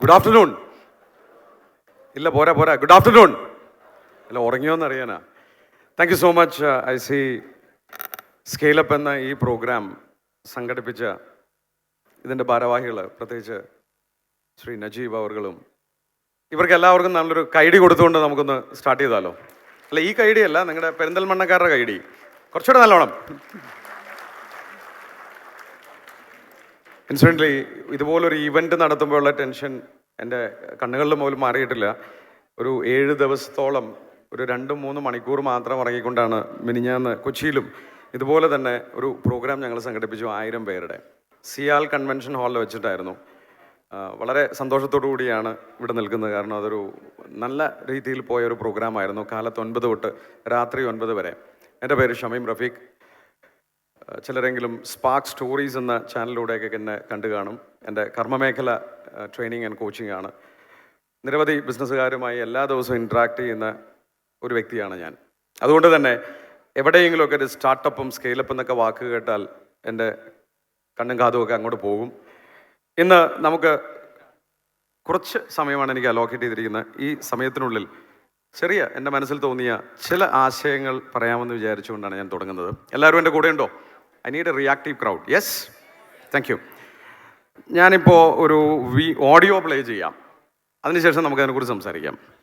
Good afternoon ഇല്ല പോരാ പോരാ. ഗുഡ് ആഫ്റ്റർനൂൺ അല്ല ഉറങ്ങിയോന്ന് അറിയാനാ thank you so much I C scale up എന്ന ഈ പ്രോഗ്രാം സംഘടിപ്പിച്ച ഇതിന്റെ ഭാരവാഹികൾ പ്രത്യേകിച്ച് ശ്രീ നജീബ് അവർകളും ഇവർക്ക് എല്ലാവർക്കും നല്ലൊരു കൈഡി കൊടുത്തുകൊണ്ട് നമുക്കൊന്ന് സ്റ്റാർട്ട് ചെയ്താലോ? അല്ല ഈ കൈഡി അല്ല നിങ്ങളുടെ പെരിന്തൽമണ്ണക്കാരുടെ കൈഡി. കുറച്ചുകൂടെ നല്ലോണം. ഇൻസിഡന്റലി ഇതുപോലൊരു ഇവന്റ് നടത്തുമ്പോഴുള്ള ടെൻഷൻ എന്റെ കണ്ണുകളിൽ പോലും മാറിയിട്ടില്ല. ഒരു ഏഴ് ദിവസത്തോളം ഒരു രണ്ട് മൂന്ന് മണിക്കൂർ മാത്രം ഇറങ്ങിക്കൊണ്ടാണ് മിനിഞ്ഞാന്ന് കൊച്ചിയിലും ഇതുപോലെ തന്നെ ഒരു പ്രോഗ്രാം ഞങ്ങൾ സംഘടിപ്പിച്ചു ആയിരം പേരുടെ. സിയാൽ കൺവെൻഷൻ ഹാളിൽ വെച്ചിട്ടായിരുന്നു. വളരെ സന്തോഷത്തോടു കൂടിയാണ് ഇവിടെ നിൽക്കുന്നത്. കാരണം അതൊരു നല്ല രീതിയിൽ പോയ ഒരു പ്രോഗ്രാമായിരുന്നു കാലത്ത് ഒൻപത് തൊട്ട് രാത്രി ഒൻപത് വരെ. എന്റെ പേര് ഷമീം റഫീഖ്. ചിലരെങ്കിലും സ്പാർക്ക് സ്റ്റോറീസ് എന്ന ചാനലിലൂടെയൊക്കെ എന്നെ കണ്ടു കാണും. എന്റെ കർമ്മമേഖല ട്രെയിനിങ് ആൻഡ് കോച്ചിങ് ആണ്. നിരവധി ബിസിനസ്സുകാരുമായി എല്ലാ ദിവസവും ഇൻട്രാക്ട് ചെയ്യുന്ന ഒരു വ്യക്തിയാണ് ഞാൻ. അതുകൊണ്ട് തന്നെ എവിടെയെങ്കിലുമൊക്കെ ഒരു സ്റ്റാർട്ടപ്പും സ്കെയിലപ്പ് എന്നൊക്കെ വാക്ക് കേട്ടാൽ എന്റെ കണ്ണും കാതും ഒക്കെ അങ്ങോട്ട് പോകും. ഇന്ന് നമുക്ക് കുറച്ച് സമയമാണ് എനിക്ക് അലോക്കേറ്റ് ചെയ്തിരിക്കുന്നത്. ഈ സമയത്തിനുള്ളിൽ ചെറിയ എന്റെ മനസ്സിൽ തോന്നിയ ചില ആശയങ്ങൾ പറയാമെന്ന് വിചാരിച്ചുകൊണ്ടാണ് ഞാൻ തുടങ്ങുന്നത്. എല്ലാവരും എന്റെ കൂടെ ഉണ്ടോ I need a reactive crowd yes thank you ഞാനിപ്പോൾ ഒരു വി ഓഡിയോ പ്ലേ ചെയ്യാം. അതിനുശേഷം നമുക്ക് അതിനെക്കുറിച്ച് സംസാരിക്കാം.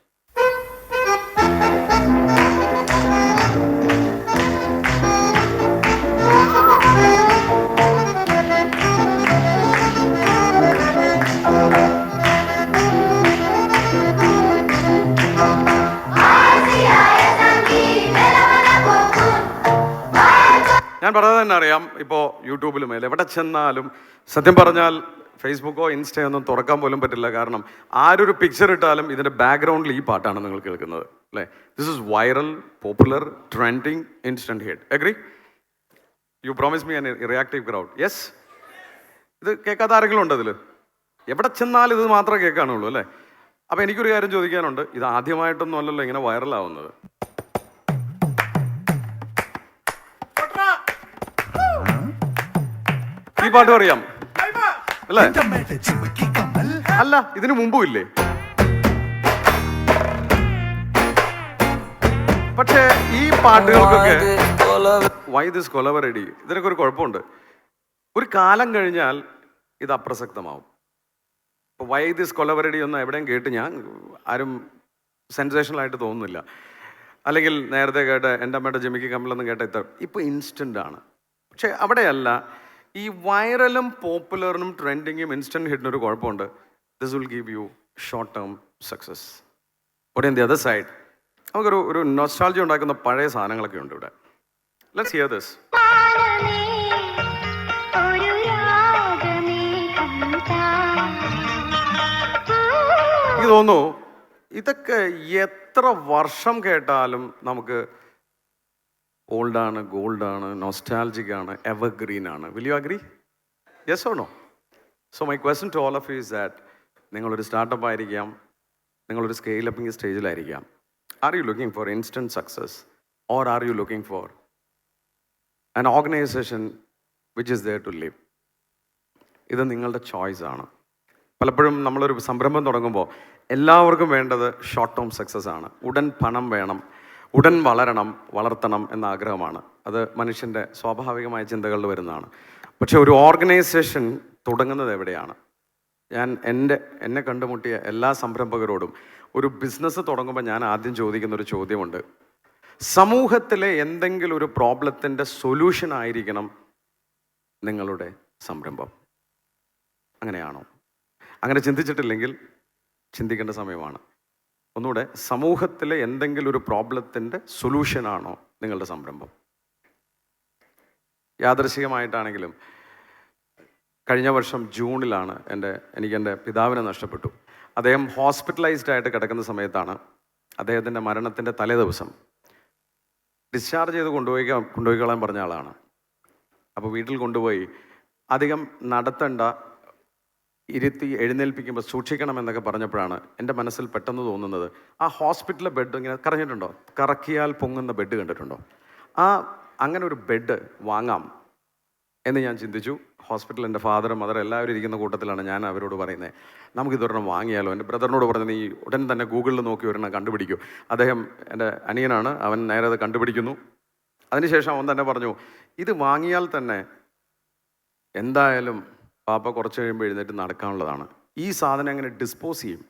ഞാൻ പറഞ്ഞത് തന്നെ അറിയാം. ഇപ്പോൾ യൂട്യൂബിലും എവിടെ ചെന്നാലും സത്യം പറഞ്ഞാൽ ഫേസ്ബുക്കോ ഇൻസ്റ്റയോ ഒന്നും തുറക്കാൻ പോലും പറ്റില്ല. കാരണം ആരൊരു പിക്ചർ ഇട്ടാലും ഇതിന്റെ ബാക്ക്ഗ്രൗണ്ടിൽ ഈ പാട്ടാണ് നിങ്ങൾ കേൾക്കുന്നത്. അല്ലേ? This is viral popular trending instant hit agree you promise me an reactive crowd yes ഇത് കേൾക്കാത്ത ആരെങ്കിലും ഉണ്ടോ ഇതിൽ എവിടെ ചെന്നാലും ഇത് മാത്രമേ കേൾക്കാനുള്ളൂ അല്ലേ? അപ്പോൾ എനിക്കൊരു കാര്യം ചോദിക്കാനുണ്ട്. ഇത് ആദ്യമായിട്ടൊന്നും അല്ലല്ലോ ഇങ്ങനെ വൈറലാവുന്നത് പാട്ട് അറിയാം അല്ലേ? അല്ല ഇതിനു മുമ്പും ഇല്ലേ? പക്ഷേ ഈ പാട്ടുകൾക്കൊക്കെ വൈ ദിസ് കൊലവറടി ഇതിനൊക്കെ ഒരു കുഴപ്പമുണ്ട്. ഒരു കാലം കഴിഞ്ഞാൽ ഇത് അപ്രസക്തമാവും. ഇപ്പോൾ വൈ ദിസ് കൊലവറടി ഒന്നും എവിടെയും കേട്ട് ഞാൻ ആരും സെൻസേഷണൽ ആയിട്ട് തോന്നുന്നില്ല. അല്ലെങ്കിൽ നേരത്തെ കേട്ട എന്റെ അമ്മയുടെ ജമിക്ക് കമ്മിലൊന്നും കേട്ട ഇത്ര ഇപ്പോൾ ഇൻസ്റ്റന്റ് ആണ്. പക്ഷേ അവിടെയല്ല ഈ വൈറലും പോപ്പുലറിനും ട്രെൻഡിങ്ങും ഇൻസ്റ്റന്റ് ഹിറ്റിനൊരു കുഴപ്പമുണ്ട്. This will give you short term success ഒരു എന്ത് അതർ സൈഡ് നമുക്കൊരു ഒരു നൊസ്റ്റാൾജി ഉണ്ടാക്കുന്ന പഴയ സാധനങ്ങളൊക്കെ ഉണ്ട് ഇവിടെ. ലെറ്റ്സ് ഹിയർ ദിസ് എനിക്ക് തോന്നുന്നു ഇതൊക്കെ എത്ര വർഷം കേട്ടാലും നമുക്ക് ഓൾഡാണ് ഗോൾഡാണ് എവർഗ്രീൻ ആണ് will you agree yes ഓണോ so my question to all of you is that നിങ്ങളൊരു സ്റ്റാർട്ടപ്പ് ആയിരിക്കാം നിങ്ങളൊരു scale upping സ്റ്റേജിലായിരിക്കാം are you looking for instant success or are you looking for an organisation which is there to live ഇത് നിങ്ങളുടെ choice ആണ്. പലപ്പോഴും നമ്മളൊരു സംരംഭം തുടങ്ങുമ്പോൾ എല്ലാവർക്കും വേണ്ടത് ഷോർട്ട് ടേം സക്സസ് ആണ്. ഉടൻ പണം വേണം. ഉടൻ വളരണം വളർത്തണം എന്ന ആഗ്രഹമാണ്. അത് മനുഷ്യന്റെ സ്വാഭാവികമായ ചിന്തകളിൽ വരുന്നതാണ്. പക്ഷെ ഒരു ഓർഗനൈസേഷൻ തുടങ്ങുന്നത് എവിടെയാണ്? ഞാൻ എന്റെ എന്നെ കണ്ടുമുട്ടിയ എല്ലാ സംരംഭകരോടും ഒരു ബിസിനസ് തുടങ്ങുമ്പോൾ ഞാൻ ആദ്യം ചോദിക്കുന്ന ഒരു ചോദ്യമുണ്ട്. സമൂഹത്തിലെ എന്തെങ്കിലും ഒരു പ്രോബ്ലത്തിന്റെ സൊല്യൂഷൻ ആയിരിക്കണം നിങ്ങളുടെ സംരംഭം. അങ്ങനെയാണോ? അങ്ങനെ ചിന്തിച്ചിട്ടില്ലെങ്കിൽ ചിന്തിക്കേണ്ട സമയമാണ്. ഒന്നുകൂടെ സമൂഹത്തിലെ എന്തെങ്കിലും ഒരു പ്രോബ്ലത്തിന്റെ സൊല്യൂഷനാണോ നിങ്ങളുടെ സംരംഭം? യാദൃശികമായിട്ടാണെങ്കിലും കഴിഞ്ഞ വർഷം ജൂണിലാണ് എന്റെ എനിക്ക് എന്റെ പിതാവിനെ നഷ്ടപ്പെട്ടു. അദ്ദേഹം ഹോസ്പിറ്റലൈസ്ഡ് ആയിട്ട് കിടക്കുന്ന സമയത്താണ് അദ്ദേഹത്തിന്റെ മരണത്തിന്റെ തലേ ദിവസം ഡിസ്ചാർജ് ചെയ്ത് കൊണ്ടുപോയി കൊണ്ടുപോയിക്കളാൻ പറഞ്ഞ ആളാണ്. അപ്പോൾ വീട്ടിൽ കൊണ്ടുപോയി അധികം നടത്തണ്ട ഇരുത്തി എഴുന്നേൽപ്പിക്കുമ്പോൾ സൂക്ഷിക്കണം എന്നൊക്കെ പറഞ്ഞപ്പോഴാണ് എന്റെ മനസ്സിൽ പെട്ടെന്ന് തോന്നുന്നത്. ആ ഹോസ്പിറ്റലിലെ ബെഡ് ഇങ്ങനെ കറങ്ങിയിട്ടുണ്ടോ? കറക്കിയാൽ പൊങ്ങുന്ന ബെഡ് കണ്ടിട്ടുണ്ടോ? ആ അങ്ങനെ ഒരു ബെഡ് വാങ്ങാം എന്ന് ഞാൻ ചിന്തിച്ചു. ഹോസ്പിറ്റലിൽ എന്റെ ഫാദറും മദർ എല്ലാവരും ഇരിക്കുന്ന കൂട്ടത്തിലാണ് ഞാൻ അവരോട് പറയുന്നത്. നമുക്കിതൊരെണ്ണം വാങ്ങിയാലോ? എന്റെ ബ്രദറിനോട് പറഞ്ഞു നീ ഉടൻ തന്നെ ഗൂഗിളിൽ നോക്കി ഒരെണ്ണം കണ്ടുപിടിക്കൂ. അദ്ദേഹം എന്റെ അനിയനാണ് അവൻ നേരെ അത് കണ്ടുപിടിക്കുന്നു. അതിനുശേഷം അവൻ തന്നെ പറഞ്ഞു ഇത് വാങ്ങിയാൽ തന്നെ എന്തായാലും പാപ്പ കുറച്ച് കഴിയുമ്പോൾ എഴുന്നേറ്റ് നടക്കാനുള്ളതാണ്. ഈ സാധനം എങ്ങനെ ഡിസ്പോസ് ചെയ്യും?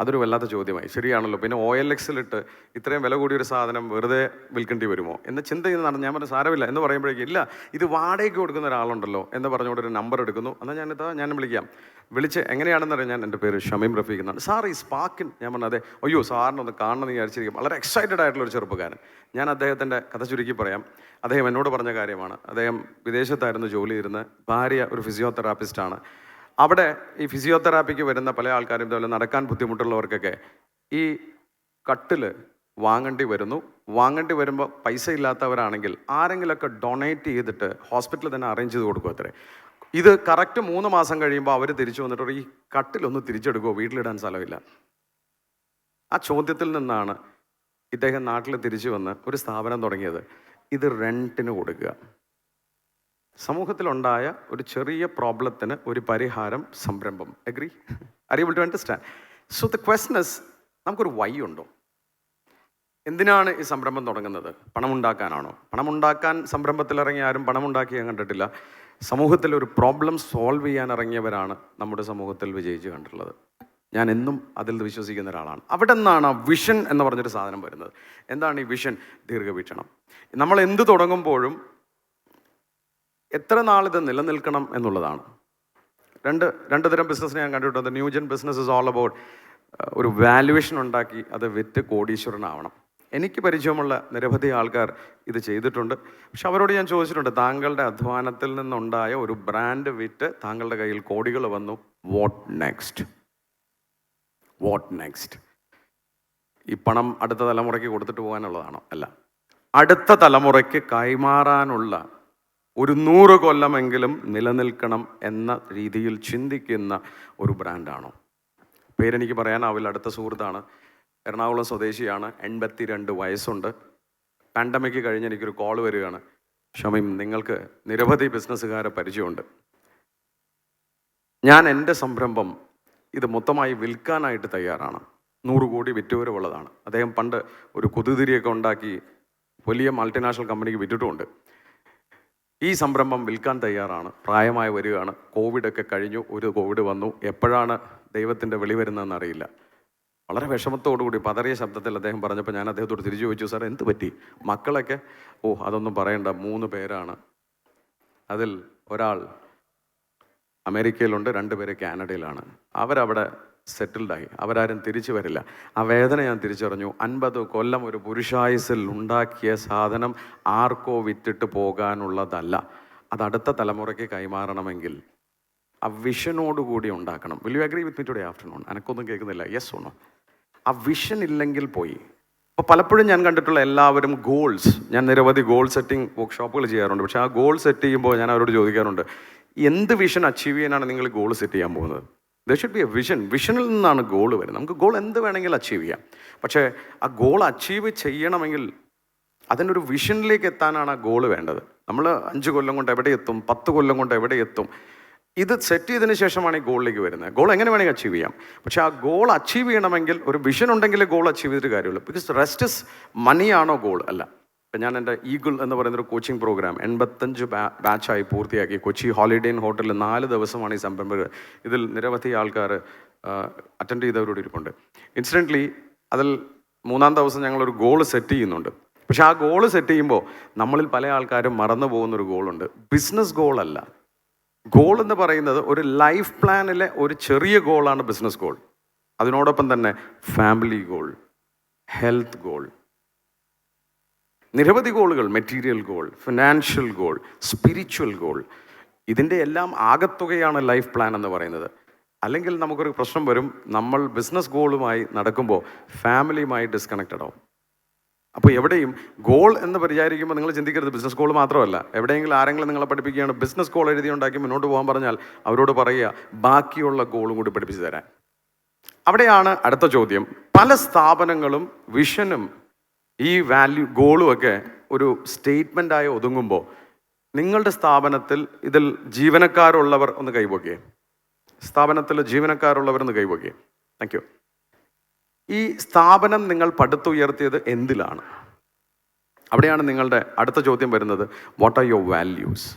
അതൊരു വല്ലാത്ത ചോദ്യമായി. ശരിയാണല്ലോ. പിന്നെ ഒ എൽ എക്സിലിട്ട് ഇത്രയും വില കൂടിയൊരു സാധനം വെറുതെ വിൽക്കേണ്ടി വരുമോ? എന്ന ചിന്ത ചെയ്ത് നടന്നു ഞാൻ പറഞ്ഞു സാരമില്ല. എന്ന് പറയുമ്പോഴേക്കും ഇല്ല ഇത് വാടകയ്ക്ക് കൊടുക്കുന്ന ഒരാളുണ്ടല്ലോ എന്ന് പറഞ്ഞുകൊണ്ട് ഒരു നമ്പർ എടുക്കുന്നു. എന്നാൽ ഞാനിതാ ഞാൻ വിളിക്കാം. വിളിച്ച് എങ്ങനെയാണെന്ന് അറിയാം ഞാൻ എന്റെ പേര് ഷമീം റഫീഖ് എന്നാണ്. സാർ ഈ സ്പാക്കിൻ ഞാൻ പറഞ്ഞു അതെ അയ്യോ സാറിനൊന്ന് കാണണമെന്ന് വിചാരിച്ചിരിക്കും. വളരെ എക്സൈറ്റഡ് ആയിട്ടുള്ള ഒരു ചെറുപ്പക്കാരൻ. ഞാൻ അദ്ദേഹത്തിന്റെ കഥ ചുരുക്കി പറയാം. അദ്ദേഹം എന്നോട് പറഞ്ഞ കാര്യമാണ്. അദ്ദേഹം വിദേശത്തായിരുന്നു ജോലി ഇരുന്ന് ഭാര്യ ഒരു ഫിസിയോതെറാപ്പിസ്റ്റാണ് അവിടെ ഈ ഫിസിയോതെറാപ്പിക്ക് വരുന്ന പല ആൾക്കാരും ഇതുപോലെ നടക്കാൻ ബുദ്ധിമുട്ടുള്ളവർക്കൊക്കെ ഈ കട്ടിൽ വാങ്ങേണ്ടി വരുന്നു. വാങ്ങേണ്ടി വരുമ്പോൾ പൈസ ഇല്ലാത്തവരാണെങ്കിൽ ആരെങ്കിലുമൊക്കെ ഡൊണേറ്റ് ചെയ്തിട്ട് ഹോസ്പിറ്റലിൽ തന്നെ അറേഞ്ച് ചെയ്ത് കൊടുക്കും അത്രേ. ഇത് കറക്റ്റ് മൂന്ന് മാസം കഴിയുമ്പോൾ അവർ തിരിച്ചു വന്നിട്ട് ഈ കട്ടിലൊന്ന് തിരിച്ചെടുക്കുമോ വീട്ടിലിടാൻ സ്ഥലമില്ല. ആ ചോദ്യത്തിൽ നിന്നാണ് ഇദ്ദേഹം നാട്ടിൽ തിരിച്ചു വന്ന് ഒരു സ്ഥാപനം തുടങ്ങിയത്. ഇത് റെന്റിന് കൊടുക്കുക. സമൂഹത്തിലുണ്ടായ ഒരു ചെറിയ പ്രോബ്ലത്തിന് ഒരു പരിഹാരം സംരംഭം. Agree are you able to understand so the questions നമുക്കൊരു വൈ ഉണ്ടോ? എന്തിനാണ് ഈ സംരംഭം തുടങ്ങുന്നത്? പണമുണ്ടാക്കാനാണോ? പണമുണ്ടാക്കാൻ സംരംഭത്തിലിറങ്ങി ആരും പണമുണ്ടാക്കി ഞാൻ കണ്ടിട്ടില്ല. സമൂഹത്തിൽ ഒരു പ്രോബ്ലം സോൾവ് ചെയ്യാൻ ഇറങ്ങിയവരാണ് നമ്മുടെ സമൂഹത്തിൽ വിജയിച്ച് കണ്ടിട്ടുള്ളത്. ഞാൻ എന്നും അതിൽ വിശ്വസിക്കുന്ന ഒരാളാണ്. അവിടെ നിന്നാണ് ആ വിഷൻ എന്ന് പറഞ്ഞൊരു സാധനം വരുന്നത്. എന്താണ് ഈ വിഷൻ ദീർഘവീക്ഷണം. നമ്മൾ എന്ത് തുടങ്ങുമ്പോഴും എത്ര നാളിത് നിലനിൽക്കണം എന്നുള്ളതാണ്. രണ്ട് രണ്ട് തരം ബിസിനസ് ഞാൻ കണ്ടിട്ടുണ്ട്. New gen business is all about ഒരു വാല്യുവേഷൻ ഉണ്ടാക്കി അത് വിറ്റ് കോടീശ്വരനാവണം. എനിക്ക് പരിചയമുള്ള നിരവധി ആൾക്കാർ ഇത് ചെയ്തിട്ടുണ്ട്. പക്ഷെ അവരോട് ഞാൻ ചോദിച്ചിട്ടുണ്ട് താങ്കളുടെ അധ്വാനത്തിൽ നിന്നുണ്ടായ ഒരു ബ്രാൻഡ് വിറ്റ് താങ്കളുടെ കയ്യിൽ കോടികൾ വന്നു. വാട്ട് നെക്സ്റ്റ് വാട്ട് നെക്സ്റ്റ് ഈ പണം അടുത്ത തലമുറയ്ക്ക് കൊടുത്തിട്ട് പോകാനുള്ളതാണോ? അല്ല. അടുത്ത തലമുറയ്ക്ക് കൈമാറാനുള്ള ഒരു നൂറ് കൊല്ലമെങ്കിലും നിലനിൽക്കണം എന്ന രീതിയിൽ ചിന്തിക്കുന്ന ഒരു ബ്രാൻഡാണോ പേരെനിക്ക് പറയാനാവില്ല അടുത്ത സുഹൃത്താണ്. എറണാകുളം സ്വദേശിയാണ്. എൺപത്തി രണ്ട് വയസ്സുണ്ട്. പാൻഡമിക് കഴിഞ്ഞ് എനിക്കൊരു കോൾ വരികയാണ്. ഷമീം നിങ്ങൾക്ക് നിരവധി ബിസിനസ്സുകാരെ പരിചയമുണ്ട്. ഞാൻ എന്റെ സംരംഭം ഇത് മൊത്തമായി വിൽക്കാനായിട്ട് തയ്യാറാണ്. നൂറ് കോടി വിറ്റുവരവുള്ളതാണ്. അദ്ദേഹം പണ്ട് ഒരു കുതിതിരിയൊക്കെ ഉണ്ടാക്കി വലിയ മൾട്ടിനാഷണൽ കമ്പനിക്ക് വിറ്റിട്ടുമുണ്ട്. ഈ സംരംഭം വിൽക്കാൻ തയ്യാറാണ്. പ്രായമായി വരികയാണ്. കോവിഡൊക്കെ കഴിഞ്ഞു. ഒരു കോവിഡ് വന്നു. എപ്പോഴാണ് ദൈവത്തിന്റെ വെളി വരുന്നതെന്ന് അറിയില്ല. വളരെ വിഷമത്തോടുകൂടി പതറിയ ശബ്ദത്തിൽ അദ്ദേഹം പറഞ്ഞപ്പോൾ ഞാൻ അദ്ദേഹത്തോട് തിരിച്ചു ചോദിച്ചു സാർ എന്ത് പറ്റി? മക്കളൊക്കെ? ഓ അതൊന്നും പറയണ്ട മൂന്ന് പേരാണ്. അതിൽ ഒരാൾ അമേരിക്കയിലുണ്ട് രണ്ടുപേര് കാനഡയിലാണ്. അവരവിടെ സെറ്റിൽഡായി അവരാരും തിരിച്ചു വരില്ല. ആ വേദന ഞാൻ തിരിച്ചറിഞ്ഞു. അൻപത് കൊല്ലം ഒരു പുരുഷായുസിൽ ഉണ്ടാക്കിയ സാധനം ആർക്കോ വിറ്റിട്ട് പോകാനുള്ളതല്ല. അത് അടുത്ത തലമുറയ്ക്ക് കൈമാറണമെങ്കിൽ ആ വിഷനോടുകൂടി ഉണ്ടാക്കണം. Will you agree with me today afternoon എനക്കൊന്നും കേൾക്കുന്നില്ല. യെസ് ഓണോ ആ വിഷൻ ഇല്ലെങ്കിൽ പോയി. അപ്പോൾ പലപ്പോഴും ഞാൻ കണ്ടിട്ടുള്ള എല്ലാവരും ഗോൾസ് ഞാൻ നിരവധി ഗോൾ സെറ്റിംഗ് വർക്ക്ഷോപ്പുകൾ ചെയ്യാറുണ്ട്. പക്ഷേ ആ ഗോൾ സെറ്റ് ചെയ്യുമ്പോൾ ഞാൻ അവരോട് ചോദിക്കാറുണ്ട് എന്ത് വിഷൻ അച്ചീവ് ചെയ്യാനാണ് നിങ്ങൾ ഗോൾ സെറ്റ് ചെയ്യാൻ പോകുന്നത്? The should be a vision വിഷനിൽ നിന്നാണ് ഗോൾ വരുന്നത്. നമുക്ക് ഗോൾ എന്ത് വേണമെങ്കിലും അച്ചീവ് ചെയ്യാം. പക്ഷേ ആ ഗോൾ അച്ചീവ് ചെയ്യണമെങ്കിൽ അതിനൊരു വിഷനിലേക്ക് എത്താനാണ് ആ ഗോൾ വേണ്ടത്. നമ്മൾ അഞ്ച് കൊല്ലം കൊണ്ട് എവിടെ എത്തും? പത്ത് കൊല്ലം കൊണ്ട് എവിടെ എത്തും? ഇത് സെറ്റ് ചെയ്തതിന് ശേഷമാണ് ഈ ഗോളിലേക്ക് വരുന്നത്. ഗോൾ എങ്ങനെ വേണമെങ്കിൽ അച്ചീവ് ചെയ്യാം. പക്ഷേ ആ ഗോൾ അച്ചീവ് ചെയ്യണമെങ്കിൽ ഒരു വിഷൻ ഉണ്ടെങ്കിൽ ഗോൾ അച്ചീവ് ചെയ്തിട്ട് കാര്യമുള്ളൂ. ബിക്കോസ് റെസ്റ്റ് ഇസ് മണിയാണോ ഗോൾ അല്ല. ഇപ്പം ഞാൻ എന്റെ ഈഗിൾ എന്ന് പറയുന്ന ഒരു കോച്ചിങ് പ്രോഗ്രാം എൺപത്തഞ്ച് ബാച്ചായി പൂർത്തിയാക്കി. കൊച്ചി ഹോളിഡേ ഇൻ ഹോട്ടലിൽ നാല് ദിവസമാണ് ഈ സംരംഭം ഇതിൽ നിരവധി ആൾക്കാർ അറ്റൻഡ് ചെയ്തവരോട് ഇരിപ്പുണ്ട്. ഇൻസിഡന്റ്ലി അതിൽ മൂന്നാം ദിവസം ഞങ്ങളൊരു ഗോൾ സെറ്റ് ചെയ്യുന്നുണ്ട്. പക്ഷേ ആ ഗോൾ സെറ്റ് ചെയ്യുമ്പോൾ നമ്മളിൽ പല ആൾക്കാരും മറന്നു പോകുന്നൊരു ഗോളുണ്ട് ബിസിനസ് ഗോളല്ല ഗോൾ എന്ന് പറയുന്നത് ഒരു ലൈഫ് പ്ലാനിലെ ഒരു ചെറിയ ഗോളാണ് ബിസിനസ് ഗോൾ അതിനോടൊപ്പം തന്നെ ഫാമിലി ഗോൾ ഹെൽത്ത് ഗോൾ നിരവധി ഗോളുകൾ material goal financial goal spiritual goal ഇതിന്റെ എല്ലാം ആകത്തുകയാണ് ലൈഫ് പ്ലാൻ എന്ന് പറയുന്നത്. അല്ലെങ്കിൽ നമുക്കൊരു പ്രശ്നം വരും നമ്മൾ ബിസിനസ് ഗോളുമായി നടക്കുമ്പോൾ ഫാമിലിയുമായി ഡിസ്കണക്റ്റഡ് ആവും. അപ്പോൾ എവിടെയും ഗോൾ എന്ന് പരിചാരിക്കുമ്പോൾ നിങ്ങൾ ചിന്തിക്കരുത്. ബിസിനസ് ഗോൾ മാത്രമല്ല. എവിടെയെങ്കിലും ആരെങ്കിലും നിങ്ങളെ പഠിപ്പിക്കുകയാണ്. ബിസിനസ് ഗോൾ എഴുതി ഉണ്ടാക്കി മുന്നോട്ട് പോകാൻ പറഞ്ഞാൽ അവരോട് പറയുക ബാക്കിയുള്ള ഗോളും കൂടി പഠിപ്പിച്ചു തരാൻ. അവിടെയാണ് അടുത്ത ചോദ്യം. പല സ്ഥാപനങ്ങളും വിഷനും ഈ വാല്യൂ ഗോളും ഒക്കെ ഒരു സ്റ്റേറ്റ്മെന്റായി ഒതുങ്ങുമ്പോൾ നിങ്ങളുടെ സ്ഥാപനത്തിൽ ഇതിൽ ജീവനക്കാരുള്ളവർ ഒന്ന് കൈപോക്കിയേ സ്ഥാപനത്തിൽ ജീവനക്കാരുള്ളവർ ഒന്ന് കൈപോക്കിയേ താങ്ക് യു. ഈ സ്ഥാപനം നിങ്ങൾ പടുത്തുയർത്തിയത് എന്തിലാണ്? അവിടെയാണ് നിങ്ങളുടെ അടുത്ത ചോദ്യം വരുന്നത് വാട്ട് ആർ യുവർ വാല്യൂസ്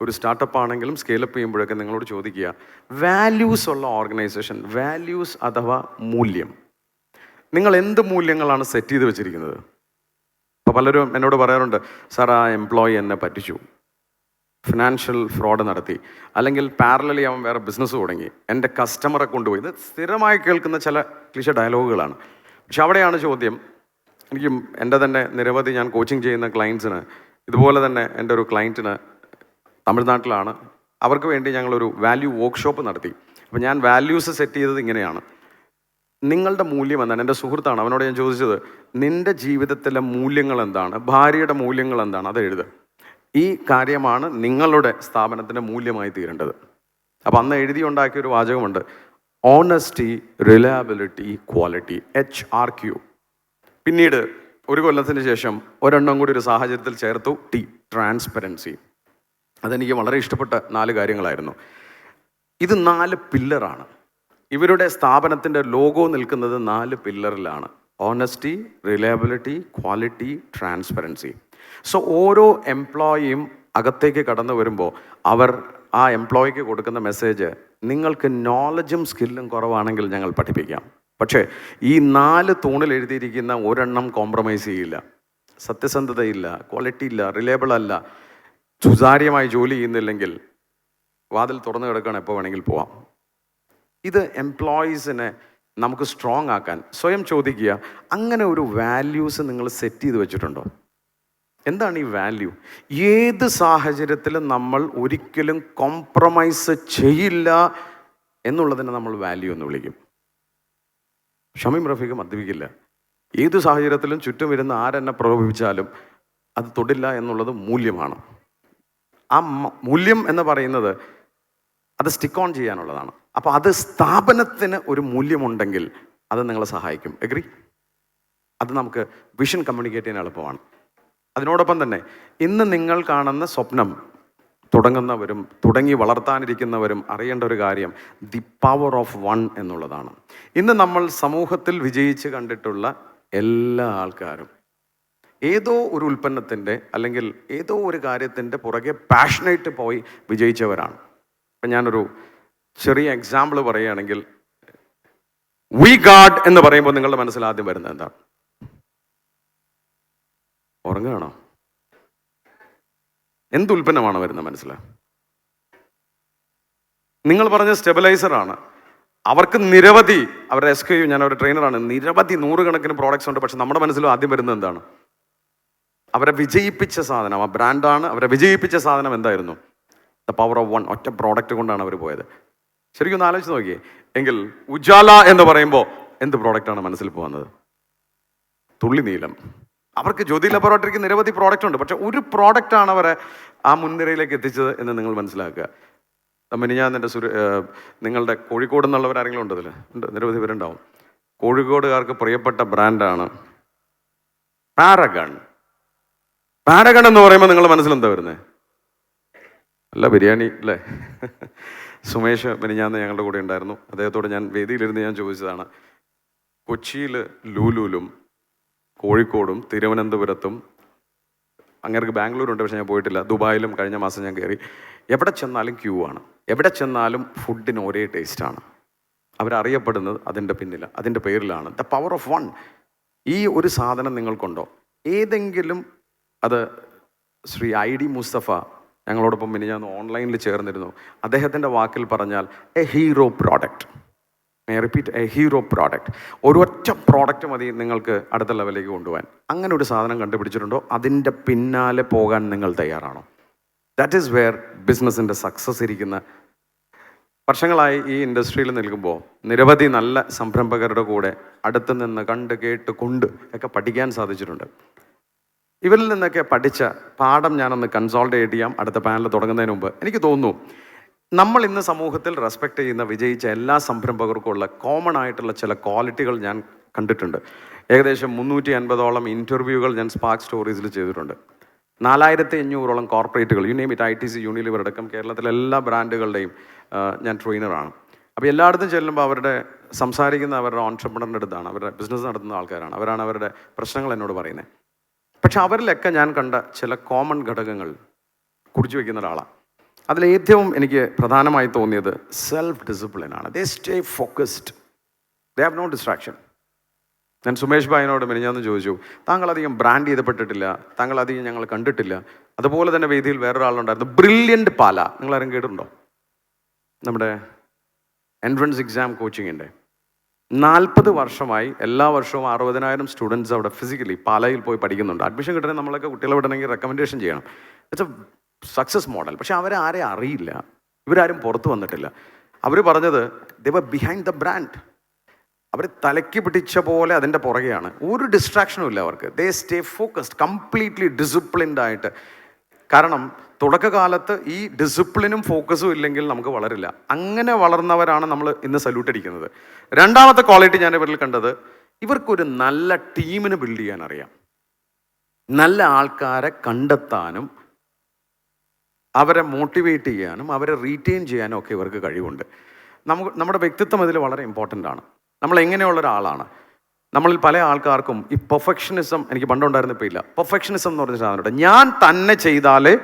ഒരു സ്റ്റാർട്ടപ്പ് ആണെങ്കിലും സ്കെയിലപ്പ് ചെയ്യുമ്പോഴൊക്കെ നിങ്ങളോട് ചോദിക്കുക വാല്യൂസ് ഉള്ള ഓർഗനൈസേഷൻ വാല്യൂസ് അഥവാ മൂല്യം? നിങ്ങൾ എന്ത് മൂല്യങ്ങളാണ് സെറ്റ് ചെയ്ത് വെച്ചിരിക്കുന്നത്? അപ്പോൾ പലരും എന്നോട് പറയാറുണ്ട് സാർ ആ എംപ്ലോയി എന്നെ പറ്റിച്ചു. ഫിനാൻഷ്യൽ ഫ്രോഡ് നടത്തി. അല്ലെങ്കിൽ പാരലലി അവൻ വേറെ ബിസിനസ് തുടങ്ങി. എന്റെ കസ്റ്റമറെ കൊണ്ടുപോയി. ഇത് സ്ഥിരമായി കേൾക്കുന്ന ചില ക്ലിഷ ഡയലോഗുകളാണ് പക്ഷെ അവിടെയാണ് ചോദ്യം. എനിക്ക് എന്റെ തന്നെ നിരവധി ഞാൻ കോച്ചിങ് ചെയ്യുന്ന ക്ലയൻസിന് ഇതുപോലെ തന്നെ എന്റെ ഒരു ക്ലയന്റിന് തമിഴ്നാട്ടിലാണ്. അവർക്ക് വേണ്ടി ഞങ്ങളൊരു വാല്യൂ വർക്ക്ഷോപ്പ് നടത്തി. അപ്പോൾ ഞാൻ വാല്യൂസ് സെറ്റ് ചെയ്തത് ഇങ്ങനെയാണ്. നിങ്ങളുടെ മൂല്യം എന്താണ്? എന്റെ സുഹൃത്താണ് അവനോട് ഞാൻ ചോദിച്ചത് നിന്റെ ജീവിതത്തിലെ മൂല്യങ്ങൾ എന്താണ്? ഭാര്യയുടെ മൂല്യങ്ങൾ എന്താണ്? അത് എഴുതുക ഈ കാര്യമാണ് നിങ്ങളുടെ സ്ഥാപനത്തിന്റെ മൂല്യമായി തീരേണ്ടത്. അപ്പം അന്ന് എഴുതി ഉണ്ടാക്കിയ ഒരു വാചകമുണ്ട് honesty reliability quality H R Q പിന്നീട് ഒരു കൊല്ലത്തിന് ശേഷം ഒരെണ്ണം കൂടി ഒരു സാഹചര്യത്തിൽ ചേർത്തു ടി ട്രാൻസ്പെറൻസി അതെനിക്ക് വളരെ ഇഷ്ടപ്പെട്ട നാല് കാര്യങ്ങളായിരുന്നു. ഇത് നാല് പില്ലറാണ്. ഇവരുടെ സ്ഥാപനത്തിന്റെ ലോഗോ നിൽക്കുന്നത് നാല് പില്ലറിലാണ്. Honesty reliability quality transparency so ഓരോ എംപ്ലോയിയും അകത്തേക്ക് കടന്നു വരുമ്പോൾ അവർ ആ എംപ്ലോയിക്ക് കൊടുക്കുന്ന മെസ്സേജ് നിങ്ങൾക്ക് നോളജും സ്കില്ലും കുറവാണെങ്കിൽ ഞങ്ങൾ പഠിപ്പിക്കാം. പക്ഷേ ഈ നാല് തൂണിൽ എഴുതിയിരിക്കുന്ന ഒരെണ്ണം കോംപ്രമൈസ് ചെയ്യില്ല. സത്യസന്ധതയില്ല ക്വാളിറ്റി ഇല്ല റിലയബിൾ അല്ല സുതാര്യമായി ജോലി ചെയ്യുന്നില്ലെങ്കിൽ വാതിൽ തുറന്നു കിടക്കണം എപ്പോൾ വേണമെങ്കിൽ പോവാം. ഇത് എംപ്ലോയീസിനെ നമുക്ക് സ്ട്രോങ് ആക്കാൻ സ്വയം ചോദിക്കുക അങ്ങനെ ഒരു വാല്യൂസ് നിങ്ങൾ സെറ്റ് ചെയ്ത് വെച്ചിട്ടുണ്ടോ? എന്താണ് ഈ വാല്യൂ ഏത് സാഹചര്യത്തിലും നമ്മൾ ഒരിക്കലും കോംപ്രമൈസ് ചെയ്യില്ല എന്നുള്ളതിനെ നമ്മൾ വാല്യൂ എന്ന് വിളിക്കും. ഷമീം റഫീഖ് മദ്യപിക്കില്ല. ഏത് സാഹചര്യത്തിലും ചുറ്റും വരുന്ന ആരെന്നെ പ്രകോപിപ്പിച്ചാലും അത് തൊടില്ല എന്നുള്ളത് മൂല്യമാണ്. ആ മൂല്യം എന്ന് പറയുന്നത് അത് സ്റ്റിക്ക് ഓൺ ചെയ്യാനുള്ളതാണ്. അപ്പോൾ അത് സ്ഥാപനത്തിന് ഒരു മൂല്യമുണ്ടെങ്കിൽ അത് നിങ്ങളെ സഹായിക്കും. എഗ്രി അത് നമുക്ക് വിഷൻ കമ്മ്യൂണിക്കേറ്റ് ചെയ്യാൻ എളുപ്പമാണ്. അതിനോടൊപ്പം തന്നെ ഇന്ന് നിങ്ങൾ കാണുന്ന സ്വപ്നം തുടങ്ങുന്നവരും തുടങ്ങി വളർത്താനിരിക്കുന്നവരും അറിയേണ്ട ഒരു കാര്യം ദി പവർ ഓഫ് വൺ എന്നുള്ളതാണ്. ഇന്ന് നമ്മൾ സമൂഹത്തിൽ വിജയിച്ച് കണ്ടിട്ടുള്ള എല്ലാ ആൾക്കാരും ഏതോ ഒരു ഉൽപ്പന്നത്തിന്റെ അല്ലെങ്കിൽ ഏതോ ഒരു കാര്യത്തിന്റെ പുറകെ പാഷനേറ്റ് പോയി വിജയിച്ചവരാണ്. ഇപ്പം ഞാനൊരു ചെറിയ എക്സാമ്പിൾ പറയുകയാണെങ്കിൽ വി ഗാഡ് എന്ന് പറയുമ്പോൾ നിങ്ങളുടെ മനസ്സിൽ ആദ്യം വരുന്നത് എന്താണ്? ഉറങ്ങുകയാണോ? എന്ത് ഉൽപ്പന്നമാണ് വരുന്നത് മനസ്സിൽ നിങ്ങൾ പറഞ്ഞ സ്റ്റെബിലൈസറാണ് അവർക്ക് നിരവധി അവരുടെ എസ് കെ യു ഞാൻ അവരുടെ ട്രെയിനറാണ് നിരവധി നൂറുകണക്കിന് പ്രോഡക്റ്റ്സ് ഉണ്ട്. പക്ഷെ നമ്മുടെ മനസ്സിലും ആദ്യം വരുന്നത് എന്താണ്? അവരെ വിജയിപ്പിച്ച സാധനം ആ ബ്രാൻഡാണ് അവരെ വിജയിപ്പിച്ച സാധനം എന്തായിരുന്നു? ദ പവർ ഓഫ് വൺ ഒറ്റ പ്രോഡക്റ്റ് കൊണ്ടാണ് അവർ പോയത്. ശരിക്കും ഒന്ന് ആലോചിച്ച് നോക്കിയേ. എങ്കിൽ ഉജാല എന്ന് പറയുമ്പോൾ എന്ത് പ്രോഡക്റ്റാണ് മനസ്സിൽ പോകുന്നത്? തുള്ളി നീലം. അവർക്ക് ജ്യോതി ലബോറട്ടറിക്ക് നിരവധി പ്രോഡക്റ്റ് ഉണ്ട്. പക്ഷെ ഒരു പ്രോഡക്റ്റ് ആണ് അവരെ ആ മുൻനിരയിലേക്ക് എത്തിച്ചത് എന്ന് നിങ്ങൾ മനസ്സിലാക്കുക. ഞാൻ എന്റെ സുര നിങ്ങളുടെ കോഴിക്കോട് എന്നുള്ളവരാരെങ്കിലും ഉണ്ട് അതിൽ ഉണ്ട് നിരവധി പേരുണ്ടാവും. കോഴിക്കോടുകാർക്ക് പ്രിയപ്പെട്ട ബ്രാൻഡാണ് പാരഗൺ പാരഗൺ എന്ന് പറയുമ്പോൾ നിങ്ങളുടെ മനസ്സിൽ എന്താ വരുന്നത് അല്ല ബിരിയാണി അല്ലേ? സുമേഷ് മിനിഞ്ഞാന്ന് ഞങ്ങളുടെ കൂടെ ഉണ്ടായിരുന്നു. അദ്ദേഹത്തോട് ഞാൻ വേദിയിലിരുന്ന് ഞാൻ ചോദിച്ചതാണ്. കൊച്ചിയിൽ ലൂലൂലും കോഴിക്കോടും തിരുവനന്തപുരത്തും. അങ്ങനെ ബാംഗ്ലൂരുണ്ട് പക്ഷേ ഞാൻ പോയിട്ടില്ല. ദുബായിലും കഴിഞ്ഞ മാസം ഞാൻ കയറി. എവിടെ ചെന്നാലും ക്യൂ ആണ്. എവിടെ ചെന്നാലും ഫുഡിന് ഒരേ ടേസ്റ്റാണ് അവരറിയപ്പെടുന്നത് അതിന്റെ പിന്നില അതിന്റെ പേരിലാണ്. ദ പവർ ഓഫ് വൺ ഈ ഒരു സാധനം നിങ്ങൾക്കുണ്ടോ? ഏതെങ്കിലും അത് ശ്രീ ഐ ഡി മുസ്തഫ ഞങ്ങളോടൊപ്പം പിന്നെ ഞാൻ ഓൺലൈനിൽ ചേർന്നിരുന്നു. അദ്ദേഹത്തിന്റെ വാക്കിൽ പറഞ്ഞാൽ a hero product repeat a hero product ഒരൊറ്റ പ്രോഡക്റ്റ് മതി നിങ്ങൾക്ക് അടുത്ത ലെവലിലേക്ക് കൊണ്ടുപോകാൻ. അങ്ങനെ ഒരു സാധനം കണ്ടുപിടിച്ചിട്ടുണ്ടോ? അതിന്റെ പിന്നാലെ പോകാൻ നിങ്ങൾ തയ്യാറാണോ? ദാറ്റ് ഈസ് വെയർ ബിസിനസ്സിന്റെ സക്സസ് ഇരിക്കുന്ന. വർഷങ്ങളായി ഈ ഇൻഡസ്ട്രിയിൽ നിൽക്കുമ്പോൾ നിരവധി നല്ല സംരംഭകരുടെ കൂടെ അടുത്ത് നിന്ന് കണ്ട് കേട്ട് കൊണ്ട് ഒക്കെ പഠിക്കാൻ സാധിച്ചിട്ടുണ്ട്. ഇവരിൽ നിന്നൊക്കെ പഠിച്ച പാഠം ഞാനൊന്ന് കൺസോൾട്ടേറ്റ് ചെയ്യാം. അടുത്ത പാനൽ തുടങ്ങുന്നതിന് മുമ്പ് എനിക്ക് തോന്നുന്നു നമ്മൾ ഇന്ന് സമൂഹത്തിൽ റെസ്പെക്ട് ചെയ്യുന്ന വിജയിച്ച എല്ലാ സംരംഭകർക്കും ഉള്ള കോമൺ ആയിട്ടുള്ള ചില ക്വാളിറ്റികൾ ഞാൻ കണ്ടിട്ടുണ്ട്. ഏകദേശം മുന്നൂറ്റി അൻപതോളം ഇന്റർവ്യൂകൾ ഞാൻ സ്പാർക്ക് സ്റ്റോറീസിൽ ചെയ്തിട്ടുണ്ട്. നാലായിരത്തി അഞ്ഞൂറോളം കോർപ്പറേറ്റുകൾ U I T C Unilever അടക്കം കേരളത്തിലെ എല്ലാ ബ്രാൻഡുകളുടെയും ഞാൻ ട്രെയിനറാണ് അപ്പോൾ എല്ലായിടത്തും ചെല്ലുമ്പോൾ അവരുടെ സംസാരിക്കുന്ന അവരുടെ ഓൺട്രപ്രണറിന്റെ അടുത്താണ് അവരുടെ ബിസിനസ് നടത്തുന്ന ആൾക്കാരാണ് അവരാണ് അവരുടെ പ്രശ്നങ്ങൾ എന്നോട് പറയുന്നത് പക്ഷെ അവരിലൊക്കെ ഞാൻ കണ്ട ചില കോമൺ ഘടകങ്ങൾ കുറിച്ച് വയ്ക്കുന്ന ഒരാളാണ് അതിലേറ്റവും എനിക്ക് പ്രധാനമായി തോന്നിയത് self ഡിസിപ്ലിനാണ് they stay focused they have no distraction ഞാൻ സുമേഷ് ഭായിനോട് മിനിഞ്ഞാന്ന് ചോദിച്ചു താങ്കൾ അധികം ബ്രാൻഡ് ചെയ്തപ്പെട്ടിട്ടില്ല താങ്കൾ അധികം ഞങ്ങൾ കണ്ടിട്ടില്ല. അതുപോലെ തന്നെ വേദിയിൽ വേറൊരാളുണ്ടായിരുന്നു ബ്രില്യന്റ് പാല നിങ്ങൾ ആരും കേട്ടിട്ടുണ്ടോ? നമ്മുടെ എൻട്രൻസ് എക്സാം കോച്ചിങ്ങിന്റെ നാൽപ്പത് വർഷമായി എല്ലാ വർഷവും അറുപതിനായിരം സ്റ്റുഡൻസ് അവിടെ ഫിസിക്കലി പാലയിൽ പോയി പഠിക്കുന്നുണ്ട്. അഡ്മിഷൻ കിട്ടണമെങ്കിൽ നമ്മളൊക്കെ കുട്ടികളെ വിടണമെങ്കിൽ റെക്കമെൻഡേഷൻ ചെയ്യണം. ഇറ്റ്സ് എ സക്സസ് മോഡൽ പക്ഷെ അവരാരെ അറിയില്ല. ഇവരാരും പുറത്തു വന്നിട്ടില്ല. അവർ പറഞ്ഞത് ദ ബിഹൈൻഡ് ദ ബ്രാൻഡ് അവർ തലയ്ക്ക് പിടിച്ച പോലെ അതിന്റെ പുറകെയാണ്. ഒരു ഡിസ്ട്രാക്ഷനും ഇല്ല അവർക്ക്. They stay focused completely disciplined ആയിട്ട്. കാരണം തുടക്കകാലത്ത് ഈ ഡിസിപ്ലിനും ഫോക്കസും ഇല്ലെങ്കിൽ നമുക്ക് വളരില്ല. അങ്ങനെ വളർന്നവരാണ് നമ്മൾ ഇന്ന് സല്യൂട്ട് അടിക്കുന്നത്. രണ്ടാമത്തെ ക്വാളിറ്റി ഞാൻ ഇവരിൽ കണ്ടത് ഇവർക്കൊരു നല്ല ടീമിന് ബിൽഡ് ചെയ്യാൻ അറിയാം. നല്ല ആൾക്കാരെ കണ്ടെത്താനും അവരെ മോട്ടിവേറ്റ് ചെയ്യാനും അവരെ റീറ്റെയിൻ ചെയ്യാനും ഒക്കെ ഇവർക്ക് കഴിവുണ്ട്. നമുക്ക് നമ്മുടെ വ്യക്തിത്വം ഇതിൽ വളരെ ഇമ്പോർട്ടന്റ് ആണ്. നമ്മൾ എങ്ങനെയുള്ള ഒരാളാണ്? നമ്മളിൽ പല ആൾക്കാർക്കും ഈ പെർഫെക്ഷനിസം എനിക്ക് പണ്ടുണ്ടായിരുന്ന ഇപ്പോൾ ഇല്ല. പെർഫെക്ഷനിസം എന്ന് പറഞ്ഞ സാധനമുണ്ട് ഞാൻ തന്നെ ചെയ്താലേ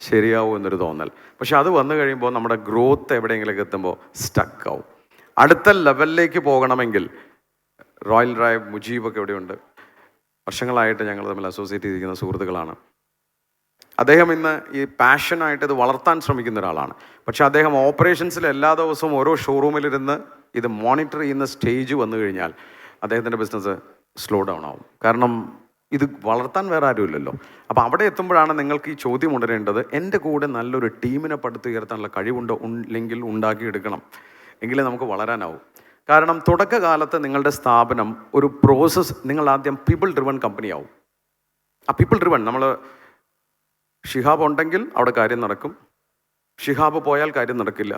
ശരിയാവും എന്നൊരു തോന്നൽ. പക്ഷെ അത് വന്നു കഴിയുമ്പോൾ നമ്മുടെ ഗ്രോത്ത് എവിടെയെങ്കിലൊക്കെ എത്തുമ്പോൾ സ്റ്റക്ക് ആവും. അടുത്ത ലെവലിലേക്ക് പോകണമെങ്കിൽ റോയൽ ഡ്രൈവ് മുജീബൊക്കെ എവിടെയുണ്ട്? വർഷങ്ങളായിട്ട് ഞങ്ങൾ തമ്മിൽ അസോസിയേറ്റ് ചെയ്തിരിക്കുന്ന സുഹൃത്തുക്കളാണ്. അദ്ദേഹം ഇന്ന് ഈ പാഷനായിട്ട് ഇത് വളർത്താൻ ശ്രമിക്കുന്ന ഒരാളാണ്. പക്ഷേ അദ്ദേഹം ഓപ്പറേഷൻസിൽ എല്ലാ ദിവസവും ഓരോ ഷോറൂമിലിരുന്ന് ഇത് മോണിറ്റർ ചെയ്യുന്ന സ്റ്റേജ് വന്നു കഴിഞ്ഞാൽ അദ്ദേഹത്തിന്റെ ബിസിനസ് സ്ലോ ഡൗൺ ആവും. കാരണം ഇത് വളർത്താൻ വേറെ ആരുമില്ലല്ലോ അപ്പോൾ അവിടെ എത്തുമ്പോഴാണ് നിങ്ങൾക്ക് ഈ ചോദ്യം ഉണരേണ്ടത് എന്റെ കൂടെ നല്ലൊരു ടീമിനെ പടുത്തുയർത്താനുള്ള കഴിവുണ്ടോ ഇല്ലെങ്കിൽ ഉണ്ടാക്കിയെടുക്കണം. എങ്കിലേ നമുക്ക് വളരാനാവും. കാരണം തുടക്കകാലത്ത് നിങ്ങളുടെ സ്ഥാപനം ഒരു പ്രോസസ്സ് നിങ്ങൾ ആദ്യം പീപ്പിൾ ഡ്രിവൺ കമ്പനിയാവും ആ പീപ്പിൾ ഡ്രിവൺ നമ്മൾ ഷിഹാബ് ഉണ്ടെങ്കിൽ അവിടെ കാര്യം നടക്കും. ഷിഹാബ് പോയാൽ കാര്യം നടക്കില്ല.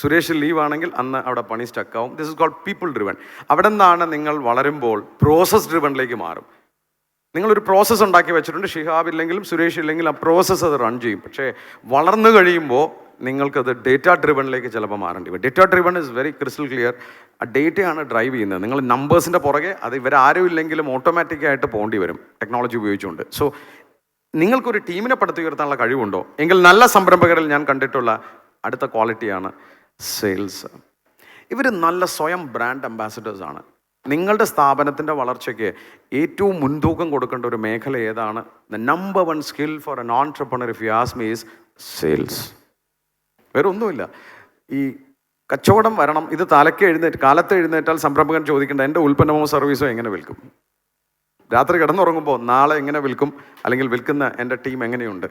സുരേഷ് ലീവ് ആണെങ്കിൽ അന്ന് അവിടെ പണി സ്റ്റക്കാവും. This is called people driven അവിടെ നിന്നാണ് നിങ്ങൾ വളരുമ്പോൾ പ്രോസസ് ഡ്രിവണിലേക്ക് മാറും. നിങ്ങളൊരു പ്രോസസ്സ് ഉണ്ടാക്കി വെച്ചിട്ടുണ്ട്. ഷിഹാബ് ഇല്ലെങ്കിലും സുരേഷ് ഇല്ലെങ്കിലും ആ പ്രോസസ്സ് അത് റൺ ചെയ്യും. പക്ഷേ വളർന്നു കഴിയുമ്പോൾ നിങ്ങൾക്കത് ഡേറ്റ ഡ്രിവണിലേക്ക് ചിലപ്പോൾ മാറേണ്ടി വരും. Data driven is very crystal clear ആ ഡേറ്റയാണ് ഡ്രൈവ് ചെയ്യുന്നത്. നിങ്ങൾ നമ്പേഴ്സിന്റെ പുറകെ അത് ഇവരാരും ഇല്ലെങ്കിലും ഓട്ടോമാറ്റിക്കായിട്ട് പോകേണ്ടി വരും. ടെക്നോളജി ഉപയോഗിച്ചുകൊണ്ട്. സോ നിങ്ങൾക്കൊരു ടീമിനെ പടുത്തുയർത്താനുള്ള കഴിവുണ്ടോ? എങ്കിൽ നല്ല സംരംഭകരിൽ ഞാൻ കണ്ടിട്ടുള്ള അടുത്ത ക്വാളിറ്റിയാണ് സെയിൽസ്. ഇവർ നല്ല സ്വയം ബ്രാൻഡ് അംബാസഡേഴ്സ് ആണ്. നിങ്ങളുടെ സ്ഥാപനത്തിന്റെ വളർച്ചയ്ക്ക് ഏറ്റവും മുൻതൂക്കം കൊടുക്കേണ്ട ഒരു മേഖല ഏതാണ്? The number one skill for an entrepreneur if you ask me is sales വേറെ ഒന്നുമില്ല. ഈ കച്ചവടം വരണം. ഇത് തലയ്ക്ക് എഴുന്നേറ്റ് കാലത്ത് എഴുന്നേറ്റാൽ സംരംഭകൻ ചോദിക്കേണ്ട എന്റെ ഉൽപ്പന്നമോ സർവീസോ എങ്ങനെ വിൽക്കും? രാത്രി കിടന്നുറങ്ങുമ്പോൾ നാളെ എങ്ങനെ വിൽക്കും? അല്ലെങ്കിൽ വിൽക്കുന്ന എന്റെ ടീം എങ്ങനെയുണ്ട്?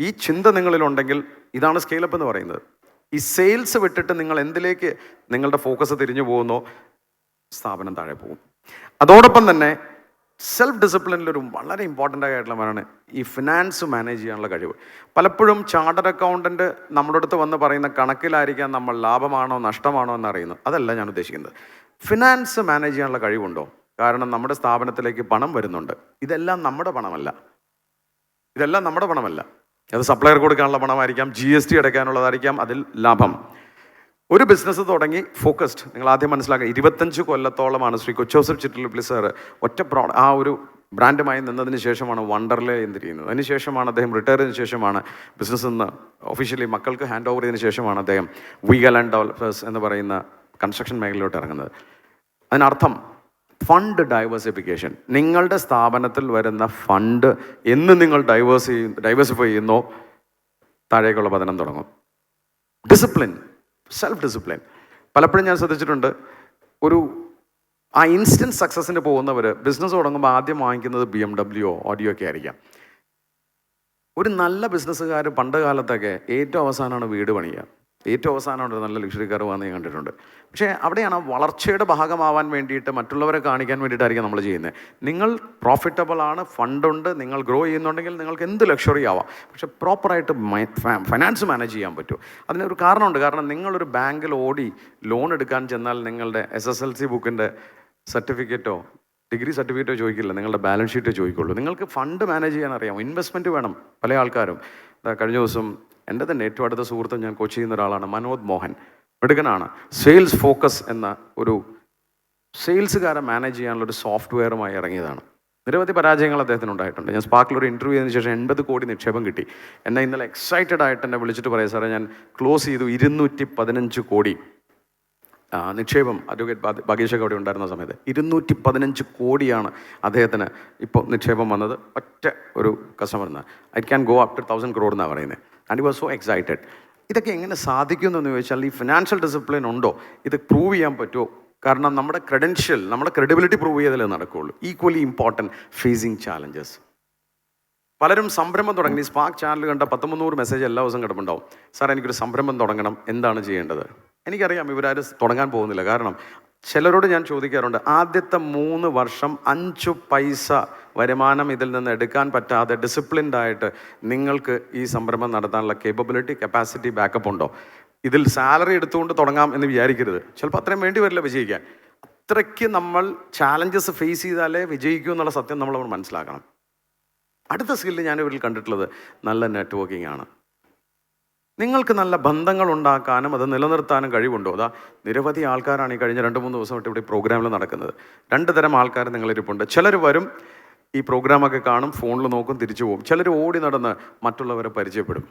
ഈ ചിന്ത നിങ്ങളിലുണ്ടെങ്കിൽ ഇതാണ് സ്കെയിലപ്പ് എന്ന് പറയുന്നത്. ഈ സെയിൽസ് വിട്ടിട്ട് നിങ്ങൾ എന്തിലേക്ക് നിങ്ങളുടെ ഫോക്കസ് തിരിഞ്ഞു പോകുന്നോ സ്ഥാപനം താഴെ പോകും. അതോടൊപ്പം തന്നെ സെൽഫ് ഡിസിപ്ലിനിലൊരു വളരെ ഇമ്പോർട്ടന്റ് ആയിട്ടുള്ളവരാണ് ഈ ഫിനാൻസ് മാനേജ് ചെയ്യാനുള്ള കഴിവ്. പലപ്പോഴും ചാർട്ടർ അക്കൗണ്ടന്റ് നമ്മുടെ അടുത്ത് വന്ന് പറയുന്ന കണക്കിലായിരിക്കാം നമ്മൾ ലാഭമാണോ നഷ്ടമാണോ എന്ന് അറിയുന്നത് അതല്ല ഞാൻ ഉദ്ദേശിക്കുന്നത്. ഫിനാൻസ് മാനേജ് ചെയ്യാനുള്ള കഴിവുണ്ടോ? കാരണം നമ്മുടെ സ്ഥാപനത്തിലേക്ക് പണം വരുന്നുണ്ട്. ഇതെല്ലാം നമ്മുടെ പണമല്ല. ഇതെല്ലാം നമ്മുടെ പണമല്ല. അത് സപ്ലയർ കൊടുക്കാനുള്ള പണമായിരിക്കാം ജി എസ് ടി അടയ്ക്കാനുള്ളതായിരിക്കാം അതിൽ ലാഭം. ഒരു ബിസിനസ് തുടങ്ങി ഫോക്കസ്ഡ് നിങ്ങൾ ആദ്യം മനസ്സിലാക്കുക ഇരുപത്തഞ്ച് കൊല്ലത്തോളമാണ് ശ്രീ കൊച്ചോസഫ് ചിറ്റിലിപ്പിളി സാർ ഒറ്റ പ്രോ ആ ഒരു ബ്രാൻഡുമായി നിന്നതിന് ശേഷമാണ് വണ്ടർലേ എന്തിരിക്കുന്നത് അതിന് ശേഷമാണ് അദ്ദേഹം റിട്ടയർ ചെയ്തതിന് ശേഷമാണ് ബിസിനസ് നിന്ന് ഒഫീഷ്യലി മക്കൾക്ക് ഹാൻഡ് ഓവർ ചെയ്തതിന് ശേഷമാണ് അദ്ദേഹം വീഗൽ ആൻഡ് ഡെവലപ്പേഴ്സ് എന്ന് പറയുന്ന കൺസ്ട്രക്ഷൻ മേഖലയിലോട്ട് ഇറങ്ങുന്നത്. അതിനർത്ഥം ഫണ്ട് ഡൈവേഴ്സിഫിക്കേഷൻ. നിങ്ങളുടെ സ്ഥാപനത്തിൽ വരുന്ന ഫണ്ട് എന്ന് നിങ്ങൾ ഡൈവേഴ്സ് ചെയ്യും ഡൈവേഴ്സിഫൈ ചെയ്യുന്നോ താഴേക്കുള്ള പതനം തുടങ്ങും. ഡിസിപ്ലിൻ സെൽഫ് ഡിസിപ്ലിൻ പലപ്പോഴും ഞാൻ ശ്രദ്ധിച്ചിട്ടുണ്ട് ഒരു ആ ഇൻസ്റ്റന്റ് സക്സസ്സിന് പോകുന്നവർ ബിസിനസ് തുടങ്ങുമ്പോൾ ആദ്യം വാങ്ങിക്കുന്നത് ബി എം ഡബ്ല്യു ഓഡിയോ ഒക്കെ ആയിരിക്കാം. ഒരു നല്ല ബിസിനസ്സുകാർ പണ്ട് കാലത്തൊക്കെ ഏറ്റവും അവസാനമാണ് വീട് പണിയുക. ഏറ്റവും അവസാനം ഉണ്ട് നല്ല ലക്ഷറി കാർ വന്ന് ഞാൻ കണ്ടിട്ടുണ്ട്. പക്ഷേ അവിടെയാണ് വളർച്ചയുടെ ഭാഗമാവാൻ വേണ്ടിയിട്ട് മറ്റുള്ളവരെ കാണിക്കാൻ വേണ്ടിയിട്ടായിരിക്കും നമ്മൾ ചെയ്യുന്നത്. നിങ്ങൾ പ്രോഫിറ്റബിൾ ആണ് ഫണ്ടുണ്ട് നിങ്ങൾ ഗ്രോ ചെയ്യുന്നുണ്ടെങ്കിൽ നിങ്ങൾക്ക് എന്ത് ലക്ഷറി ആവാം. പക്ഷേ പ്രോപ്പറായിട്ട് ഫൈനാൻസ് മാനേജ് ചെയ്യാൻ പറ്റും. അതിനൊരു കാരണമുണ്ട്. കാരണം നിങ്ങളൊരു ബാങ്കിൽ ഓടി ലോൺ എടുക്കാൻ ചെന്നാൽ നിങ്ങളുടെ എസ് എസ് എൽ സി ബുക്കിന്റെ സർട്ടിഫിക്കറ്റോ ഡിഗ്രി സർട്ടിഫിക്കറ്റോ ചോദിക്കില്ല. നിങ്ങളുടെ ബാലൻസ് ഷീറ്റോ ചോദിക്കുള്ളൂ. നിങ്ങൾക്ക് ഫണ്ട് മാനേജ് ചെയ്യാൻ അറിയാം. ഇൻവെസ്റ്റ്മെന്റ് വേണം പല ആൾക്കാരും. കഴിഞ്ഞ ദിവസം എന്റെ തന്നെ ഏറ്റവും അടുത്ത സുഹൃത്തും ഞാൻ കോച്ച് ചെയ്യുന്ന ഒരാളാണ് മനോജ് മോഹൻ. മിടുക്കനാണ്. സെയിൽസ് ഫോക്കസ് എന്ന ഒരു സെയിൽസുകാരെ മാനേജ് ചെയ്യാനുള്ള ഒരു സോഫ്റ്റ്വെയറുമായി ഇറങ്ങിയതാണ്. നിരവധി പരാജയങ്ങൾ അദ്ദേഹത്തിന് ഉണ്ടായിട്ടുണ്ട്. ഞാൻ സ്പാർക്കിൽ ഒരു ഇന്റർവ്യൂ ചെയ്തതിന് ശേഷം എൺപത് കോടി നിക്ഷേപം കിട്ടി. എന്നെ ഇന്നലെ എക്സൈറ്റഡ് ആയിട്ട് എന്നെ വിളിച്ചിട്ട് പറയാം സാറേ ഞാൻ ക്ലോസ് ചെയ്തു ഇരുന്നൂറ്റി പതിനഞ്ച് കോടി നിക്ഷേപം അഡ്വക്കേറ്റ് ബഗീഷൊക്കെ അവിടെ ഉണ്ടായിരുന്ന സമയത്ത് ഇരുന്നൂറ്റി പതിനഞ്ച് കോടിയാണ് അദ്ദേഹത്തിന് ഇപ്പോൾ നിക്ഷേപം വന്നത്. ഒറ്റ ഒരു കസ്റ്റമറിന് I can go up to thousand crore എന്നാണ് പറയുന്നത് ആൻഡ് വാസ് സോ എക്സൈറ്റഡ് ഇതൊക്കെ എങ്ങനെ സാധിക്കുമെന്ന് ചോദിച്ചാൽ ഈ ഫിനാൻഷ്യൽ ഡിസിപ്ലിൻ ഉണ്ടോ? ഇത് പ്രൂവ് ചെയ്യാൻ പറ്റുമോ കാരണം നമ്മുടെ ക്രെഡൻഷ്യൽ നമ്മുടെ ക്രെഡിബിലിറ്റി പ്രൂവ് ചെയ്തല്ലേ നടക്കുകയുള്ളൂ ഈക്വലി ഇമ്പോർട്ടന്റ് ഫേസിങ് ചാലഞ്ചസ് പലരും സംരംഭം തുടങ്ങി. സ്പാക്ക് ചാനൽ കണ്ട പത്ത് മുന്നൂറ് മെസ്സേജ് എല്ലാ ദിവസവും കിടപ്പുണ്ടാവും. സാർ എനിക്കൊരു സംരംഭം തുടങ്ങണം. എന്താണ് ചെയ്യേണ്ടത്? എനിക്കറിയാം ഇവരാരും തുടങ്ങാൻ പോകുന്നില്ല. കാരണം ചിലരോട് ഞാൻ ചോദിക്കാറുണ്ട് ആദ്യത്തെ മൂന്ന് വർഷം അഞ്ചു പൈസ വരുമാനം ഇതിൽ നിന്ന് എടുക്കാൻ പറ്റാതെ ഡിസിപ്ലിൻഡ് ആയിട്ട് നിങ്ങൾക്ക് ഈ സംരംഭം നടത്താനുള്ള കേപ്പബിലിറ്റി കപ്പാസിറ്റി ബാക്കപ്പ് ഉണ്ടോ? ഇതിൽ സാലറി എടുത്തുകൊണ്ട് തുടങ്ങാം എന്ന് വിചാരിക്കരുത്. ചിലപ്പോൾ അത്രയും വേണ്ടി വരില്ല വിജയിക്കാൻ. അത്രയ്ക്ക് നമ്മൾ ചാലഞ്ചസ് ഫേസ് ചെയ്താലേ വിജയിക്കൂ എന്നുള്ള സത്യം നമ്മൾ മനസ്സിലാക്കണം. അടുത്ത സ്കില്ല് ഞാൻ ഇവരിൽ കണ്ടിട്ടുള്ളത് നല്ല നെറ്റ്വർക്കിംഗ് ആണ്. നിങ്ങൾക്ക് നല്ല ബന്ധങ്ങൾ ഉണ്ടാക്കാനും അത് നിലനിർത്താനും കഴിവുണ്ടോ? അതാ നിരവധി ആൾക്കാരാണ് ഈ കഴിഞ്ഞ രണ്ട് മൂന്ന് ദിവസമായിട്ട് ഇവിടെ പ്രോഗ്രാമിൽ നടക്കുന്നത്. രണ്ട് തരം ആൾക്കാർ നിങ്ങളിരിപ്പുണ്ട്. ചിലർ വരും ഈ പ്രോഗ്രാമൊക്കെ കാണും ഫോണിൽ നോക്കും തിരിച്ചു പോകും. ചിലർ ഓടി നടന്ന് മറ്റുള്ളവരെ പരിചയപ്പെടും.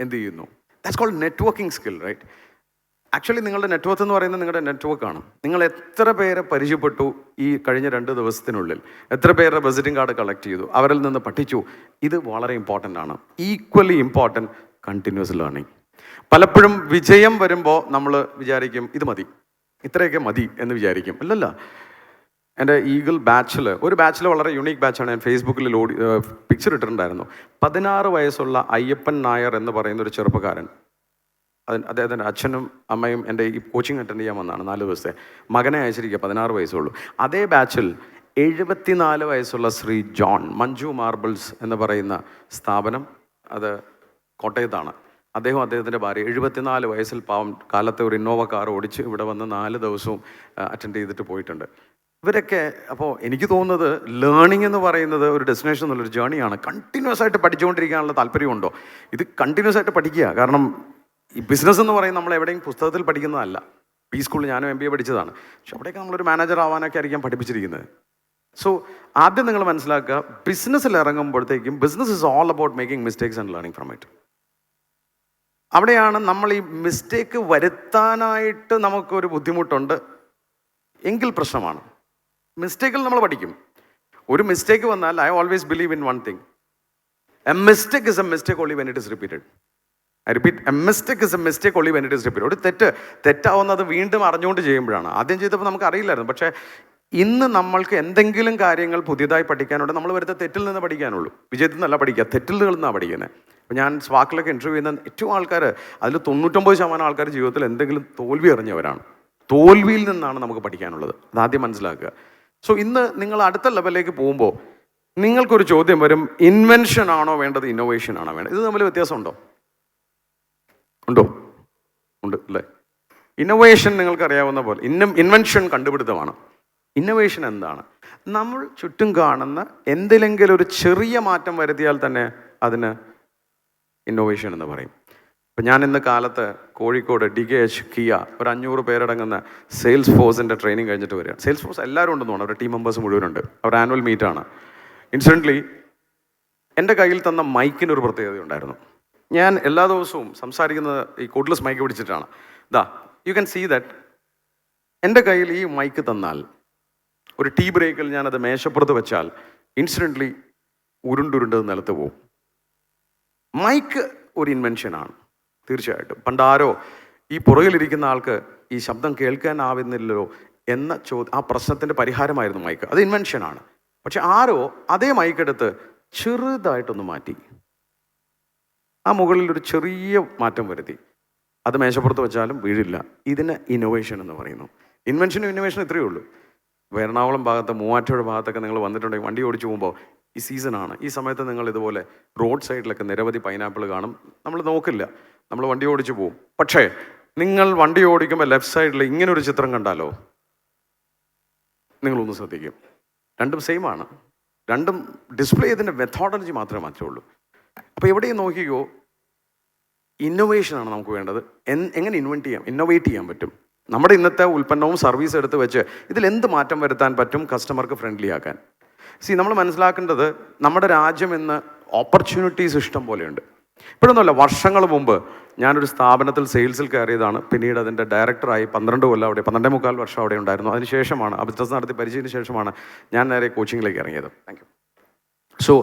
എന്ത് ചെയ്യുന്നു? That's called networking skill right actually നിങ്ങളുടെ നെറ്റ്വർക്ക് എന്ന് പറയുന്നത് നിങ്ങളുടെ നെറ്റ്വർക്കാണ് നിങ്ങൾ എത്ര പേരെ പരിചയപ്പെട്ടു ഈ കഴിഞ്ഞ രണ്ട് ദിവസത്തിനുള്ളിൽ? എത്ര പേരുടെ വിസിറ്റിംഗ് കാർഡ് കളക്ട് ചെയ്തു? അവരിൽ നിന്ന് പഠിച്ചു. ഇത് വളരെ ഇമ്പോർട്ടന്റ് ആണ്. ഈക്വലി ഇമ്പോർട്ടന്റ് കണ്ടിന്യൂസ് ലേണിംഗ് പലപ്പോഴും വിജയം വരുമ്പോൾ നമ്മൾ വിചാരിക്കും ഇത് മതി. ഇത്രയൊക്കെ മതി എന്ന് വിചാരിക്കും. അല്ലല്ല. എന്റെ ഈഗിൾ ബാച്ചിൽ ഒരു ബാച്ചിൽ വളരെ യുണീക്ക് ബാച്ചാണ് ഞാൻ ഫേസ്ബുക്കിൽ ലോഡ് പിക്ചർ ഇട്ടിട്ടുണ്ടായിരുന്നു. പതിനാറ് വയസ്സുള്ള അയ്യപ്പൻ നായർ എന്ന് പറയുന്ന ഒരു ചെറുപ്പക്കാരൻ. അതിന് അദ്ദേഹത്തിന്റെ അച്ഛനും അമ്മയും എന്റെ ഈ കോച്ചിങ് അറ്റൻഡ് ചെയ്യാൻ വന്നതാണ് നാല് ദിവസത്തെ. മകനെ അയച്ചിരിക്കുക പതിനാറ് വയസ്സുള്ളൂ. അതേ ബാച്ചിൽ എഴുപത്തിനാല് വയസ്സുള്ള ശ്രീ ജോൺ മഞ്ജു മാർബിൾസ് എന്ന് പറയുന്ന സ്ഥാപനം അത് കോട്ടയത്താണ്. അദ്ദേഹം അദ്ദേഹത്തിന്റെ ഭാര്യ. എഴുപത്തിനാല് വയസ്സിൽ പാവം കാലത്തെ ഒരു ഇന്നോവ കാർ ഓടിച്ച് ഇവിടെ വന്ന് നാല് ദിവസവും അറ്റൻഡ് ചെയ്തിട്ട് പോയിട്ടുണ്ട്. ഇവരൊക്കെ അപ്പോൾ എനിക്ക് തോന്നുന്നത് ലേണിംഗ് എന്ന് പറയുന്നത് ഒരു ഡെസ്റ്റിനേഷൻ എന്നുള്ളൊരു ജേണിയാണ് കണ്ടിന്യൂസ് ആയിട്ട് പഠിച്ചുകൊണ്ടിരിക്കാനുള്ള താല്പര്യമുണ്ടോ? ഇത് കണ്ടിന്യൂസ് ആയിട്ട് പഠിക്കുക. കാരണം ഈ ബിസിനസ് എന്ന് പറയുന്നത് നമ്മൾ എവിടെയും പുസ്തകത്തിൽ പഠിക്കുന്നതല്ല. പി സ്കൂളിൽ ഞാനും എം ബി എ പഠിച്ചതാണ്. പക്ഷെ അവിടെയൊക്കെ നമ്മളൊരു മാനേജർ ആവാനൊക്കെ ആയിരിക്കാം പഠിപ്പിച്ചിരിക്കുന്നത്. സോ ആദ്യം നിങ്ങൾ മനസ്സിലാക്കുക ബിസിനസ്സിൽ ഇറങ്ങുമ്പോഴത്തേക്കും business is all about making mistakes and learning from it അവിടെയാണ് നമ്മൾ ഈ മിസ്റ്റേക്ക് വരുത്താനായിട്ട് നമുക്കൊരു ബുദ്ധിമുട്ടുണ്ട്. എങ്കിൽ പ്രശ്നമാണ്. മിസ്റ്റേക്കിൽ നമ്മൾ പഠിക്കും. ഒരു മിസ്റ്റേക്ക് വന്നാൽ I always believe in one thing a mistake is a mistake only when it is repeated I repeat a mistake is a mistake only when it is repeat ഒരു തെറ്റ് തെറ്റാവുന്നത് വീണ്ടും അറിഞ്ഞുകൊണ്ട് ചെയ്യുമ്പോഴാണ്. ആദ്യം ചെയ്തപ്പോൾ നമുക്ക് അറിയില്ലായിരുന്നു. പക്ഷേ ഇന്ന് നമ്മൾക്ക് എന്തെങ്കിലും കാര്യങ്ങൾ പുതിയതായി പഠിക്കാനുണ്ട് നമ്മൾ വരുന്ന തെറ്റിൽ നിന്ന് പഠിക്കാനുള്ളൂ. വിജയത്തിൽ നിന്നല്ല പഠിക്കുക തെറ്റിൽ നിന്നാണ് പഠിക്കുന്നത് അപ്പോൾ ഞാൻ സ്വാക്കിലൊക്കെ ഇന്റർവ്യൂ ചെയ്യുന്ന ഏറ്റവും ആൾക്കാർ അതിൽ തൊണ്ണൂറ്റൊമ്പത് ശതമാനം ആൾക്കാർ ജീവിതത്തിൽ എന്തെങ്കിലും തോൽവി അറിഞ്ഞവരാണ്. തോൽവിയിൽ നിന്നാണ് നമുക്ക് പഠിക്കാനുള്ളത്. അതാദ്യം മനസ്സിലാക്കുക. സോ ഇന്ന് നിങ്ങൾ അടുത്ത ലെവലിലേക്ക് പോകുമ്പോൾ നിങ്ങൾക്കൊരു ചോദ്യം വരും ഇൻവെൻഷൻ ആണോ വേണ്ടത് ഇന്നോവേഷൻ ആണോ വേണ്ടത്? ഇത് തമ്മിൽ വ്യത്യാസമുണ്ടോ? ഉണ്ടോ? ഉണ്ട് അല്ലേ? ഇന്നോവേഷൻ നിങ്ങൾക്കറിയാവുന്ന പോലെ ഇന്ന ഇൻവെൻഷൻ കണ്ടുപിടുത്തമാണ്. ഇന്നോവേഷൻ എന്താണ്? നമ്മൾ ചുറ്റും കാണുന്ന എന്തിലെങ്കിലും ഒരു ചെറിയ മാറ്റം വരുത്തിയാൽ തന്നെ അതിന് ഇന്നോവേഷൻ എന്ന് പറയും. ഇപ്പം ഞാൻ ഇന്ന് കാലത്ത് Kozhikode D K H Kia ഒരു അഞ്ഞൂറ് പേരടങ്ങുന്ന സെയിൽസ് ഫോഴ്സിന്റെ ട്രെയിനിങ് കഴിഞ്ഞിട്ട് വരിക സെയിൽസ് ഫോഴ്സ് എല്ലാവരും ഉണ്ടെന്ന് തോന്നുന്നു. അവരുടെ ടീം മെമ്പേഴ്സ് മുഴുവനുണ്ട്. അവർ ആനുവൽ മീറ്റാണ് ഇൻസിഡന്റ്ലി എന്റെ കയ്യിൽ തന്ന മൈക്കിനൊരു പ്രത്യേകത ഉണ്ടായിരുന്നു. ഞാൻ എല്ലാ ദിവസവും സംസാരിക്കുന്നത് ഈ കോഡ്ലെസ് മൈക്ക് പിടിച്ചിട്ടാണ്. ദാ യു ക്യാൻ സീ ദാറ്റ് എന്റെ കയ്യിൽ ഈ മൈക്ക് തന്നാൽ ഒരു ടീ ബ്രേക്കിൽ ഞാനത് മേശപ്പുറത്ത് വെച്ചാൽ ഇൻസിഡന്റ്ലി ഉരുണ്ടുരുണ്ടത് നിലത്ത് പോകും മൈക്ക് ഒരു ഇൻവെൻഷനാണ് തീർച്ചയായിട്ടും. പണ്ടാരോ ഈ പുറകിലിരിക്കുന്ന ആൾക്ക് ഈ ശബ്ദം കേൾക്കാനാവുന്നില്ലല്ലോ എന്ന ചോദ്യം ആ പ്രശ്നത്തിന്റെ പരിഹാരമായിരുന്നു മൈക്ക്. അത് ഇൻവെൻഷനാണ് പക്ഷെ ആരോ അതേ മൈക്കെടുത്ത് ചെറുതായിട്ടൊന്ന് മാറ്റി. ആ മുകളിൽ ഒരു ചെറിയ മാറ്റം വരുത്തി. അത് മേശപ്പുറത്ത് വെച്ചാലും വീഴില്ല. ഇതിന് ഇന്നോവേഷൻ എന്ന് പറയുന്നു. ഇൻവെൻഷനും ഇന്നോവേഷനും ഇത്രയേ ഉള്ളൂ. എറണാകുളം ഭാഗത്ത് മൂവാറ്റയുടെ ഭാഗത്തൊക്കെ നിങ്ങൾ വന്നിട്ടുണ്ടെങ്കിൽ വണ്ടി ഓടിച്ചു പോകുമ്പോൾ ഈ സീസണാണ് ഈ സമയത്ത് നിങ്ങൾ ഇതുപോലെ റോഡ് സൈഡിലൊക്കെ നിരവധി പൈനാപ്പിൾ കാണും. നമ്മൾ നോക്കില്ല. നമ്മൾ വണ്ടി ഓടിച്ചു പോകും പക്ഷേ നിങ്ങൾ വണ്ടി ഓടിക്കുമ്പോൾ ലെഫ്റ്റ് സൈഡിൽ ഇങ്ങനെ ഒരു ചിത്രം കണ്ടാലോ? നിങ്ങളൊന്ന് ശ്രദ്ധിക്കും. രണ്ടും സെയിം ആണ്. രണ്ടും ഡിസ്പ്ലേ ചെയ്തതിന്റെ മെത്തോഡോളജി മാത്രമേ മാറ്റുള്ളൂ. അപ്പോൾ എവിടെയും നോക്കിക്കോ ഇന്നോവേഷനാണ് നമുക്ക് വേണ്ടത്. എങ്ങനെ ഇൻവെന്റ് ചെയ്യാം? ഇന്നോവേറ്റ് ചെയ്യാൻ പറ്റും. നമ്മുടെ ഇന്നത്തെ ഉൽപ്പന്നവും സർവീസ് എടുത്ത് വെച്ച് ഇതിൽ എന്ത് മാറ്റം വരുത്താൻ പറ്റും കസ്റ്റമർക്ക് ഫ്രണ്ട്ലി ആക്കാൻ. സി നമ്മൾ മനസ്സിലാക്കേണ്ടത് നമ്മുടെ രാജ്യം ഇന്ന് ഓപ്പർച്യൂണിറ്റീസ് ഇഷ്ടം പോലെയുണ്ട്. ഇപ്പോഴൊന്നുമല്ല വർഷങ്ങൾ മുമ്പ് ഞാനൊരു സ്ഥാപനത്തിൽ സെയിൽസിൽ കയറിയതാണ്. പിന്നീട് അതിന്റെ ഡയറക്ടറായി പന്ത്രണ്ട് കൊല്ലം അവിടെ പന്ത്രണ്ടേ മുക്കാൽ വർഷം അവിടെ ഉണ്ടായിരുന്നു. അതിനുശേഷമാണ് ആ ബിസിനസ് നടത്തി പരിചയത്തിന് ശേഷമാണ് ഞാൻ നേരെ കോച്ചിങ്ങിലേക്ക് ഇറങ്ങിയത്. താങ്ക് യു സോ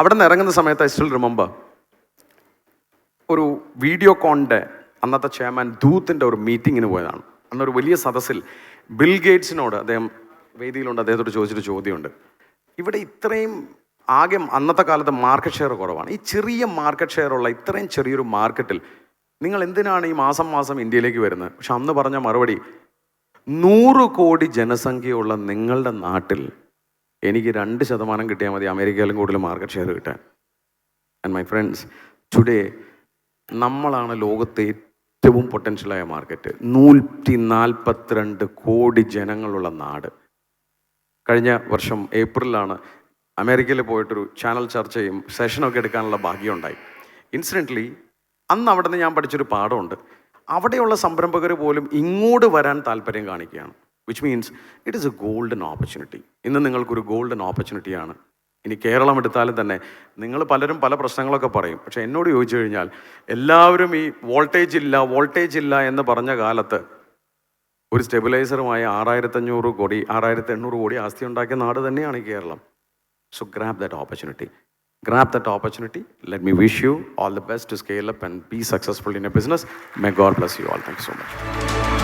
അവിടെ നിന്ന് ഇറങ്ങുന്ന സമയത്ത് ഐ സ്റ്റിൽ റിമെമ്പർ ഒരു വീഡിയോ കോണിന്റെ അന്നത്തെ ചെയർമാൻ ദൂത്തിന്റെ ഒരു മീറ്റിങ്ങിന് പോയതാണ്. അന്നൊരു വലിയ സദസ്സിൽ ബിൽ ഗേറ്റ്സിനോട് അദ്ദേഹം വേദിയിലുണ്ട് അദ്ദേഹത്തോട് ചോദിച്ചൊരു ചോദ്യമുണ്ട്. ഇവിടെ ഇത്രയും ആകെ അന്നത്തെ കാലത്ത് മാർക്കറ്റ് ഷെയർ കുറവാണ്. ഈ ചെറിയ മാർക്കറ്റ് ഷെയർ ഉള്ള ഇത്രയും ചെറിയൊരു മാർക്കറ്റിൽ നിങ്ങൾ എന്തിനാണ് ഈ മാസം മാസം ഇന്ത്യയിലേക്ക് വരുന്നത്? പക്ഷെ അന്ന് പറഞ്ഞ മറുപടി നൂറ് കോടി ജനസംഖ്യയുള്ള നിങ്ങളുടെ നാട്ടിൽ എനിക്ക് രണ്ട് ശതമാനം കിട്ടിയാൽ മതി അമേരിക്കയിലും കൂടുതൽ മാർക്കറ്റ് ഷെയർ കിട്ടാൻ. ആൻഡ് മൈ ഫ്രണ്ട്സ് ടുഡേ നമ്മളാണ് ലോകത്തെ ഏറ്റവും പൊട്ടൻഷ്യലായ മാർക്കറ്റ് നൂറ്റി നാൽപ്പത്തിരണ്ട് കോടി ജനങ്ങളുള്ള നാട്. കഴിഞ്ഞ വർഷം ഏപ്രിലാണ് അമേരിക്കയിൽ പോയിട്ടൊരു ചാനൽ ചർച്ചയും സെഷനൊക്കെ എടുക്കാനുള്ള ഭാഗ്യമുണ്ടായി. ഇൻസിഡന്റ്ലി അന്ന് അവിടെ ഞാൻ പഠിച്ചൊരു പാഠമുണ്ട്. അവിടെയുള്ള സംരംഭകർ പോലും ഇങ്ങോട്ട് വരാൻ താല്പര്യം കാണിക്കുകയാണ് which means it is a golden opportunity ഇന്ന് നിങ്ങൾക്കൊരു ഗോൾഡൻ ഓപ്പർച്യൂണിറ്റിയാണ് ഇനി കേരളം എടുത്താലും തന്നെ നിങ്ങൾ പലരും പല പ്രശ്നങ്ങളൊക്കെ പറയും. പക്ഷേ എന്നോട് ചോദിച്ചു കഴിഞ്ഞാൽ എല്ലാവരും ഈ വോൾട്ടേജ് ഇല്ല വോൾട്ടേജ് ഇല്ല എന്ന് പറഞ്ഞ കാലത്ത് ഒരു സ്റ്റെബിലൈസറുമായി ആറായിരത്തഞ്ഞൂറ് കോടി ആറായിരത്തി എണ്ണൂറ് കോടി ആസ്തി ഉണ്ടാക്കിയ നാട് തന്നെയാണ് Keralam. So grab that opportunity. Grab that opportunity. Let me wish you all the best to scale up and be successful in your business. May God bless you all. Thanks so much.